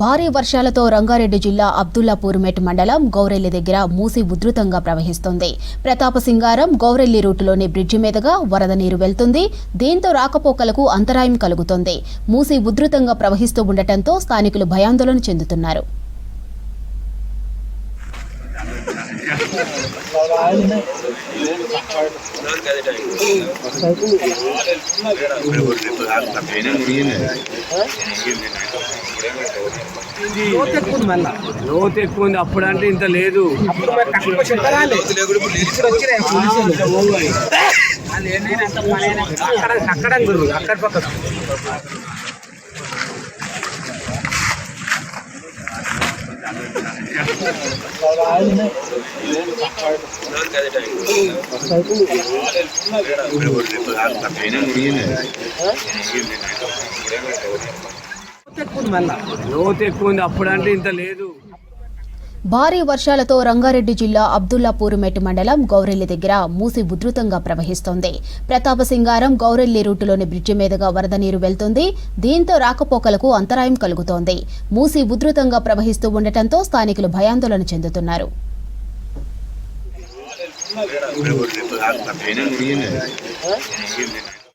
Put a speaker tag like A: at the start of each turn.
A: భారీ వర్షాలతో రంగారెడ్డి జిల్లా అబ్దుల్లాపూర్మెట్ మండలం గౌరెల్లి దగ్గర మూసి ఉధృతంగా ప్రవహిస్తోంది. ప్రతాపసింగారం గౌరెల్లి రూటులోని బ్రిడ్జి మీదుగా వరద నీరు వెళ్తుంది. దీంతో రాకపోకలకు అంతరాయం కలుగుతోంది. మూసి ఉధృతంగా ప్రవహిస్తూ ఉండటంతో స్థానికులు భయాందోళన చెందుతున్నారు.
B: లోతు ఎక్కువ ఉంది మళ్ళా.
C: లోతు ఎక్కువ ఉంది అప్పుడు అంటే ఇంత లేదు.
B: అప్పుడు మరి ఇప్పుడు వచ్చినాయి అక్కడ అక్కడ గురు అక్కడ పక్కన మళ్ళా.
C: లోతు ఎక్కువ ఉంది అప్పుడు అంటే ఇంత లేదు.
A: భారీ వర్షాలతో రంగారెడ్డి జిల్లా అబ్దుల్లాపూర్మెట్ మండలం గౌరెల్లి దగ్గర మూసి ఉధృతంగా ప్రవహిస్తోంది. ప్రతాపసింగారం గౌరెల్లి రూటులోని బ్రిడ్జి మీదుగా వరద నీరు వెళ్తుంది. దీంతో రాకపోకలకు అంతరాయం కలుగుతోంది. మూసి ఉధృతంగా ప్రవహిస్తూ ఉండటంతో స్థానికులు భయాందోళన చెందుతున్నారు.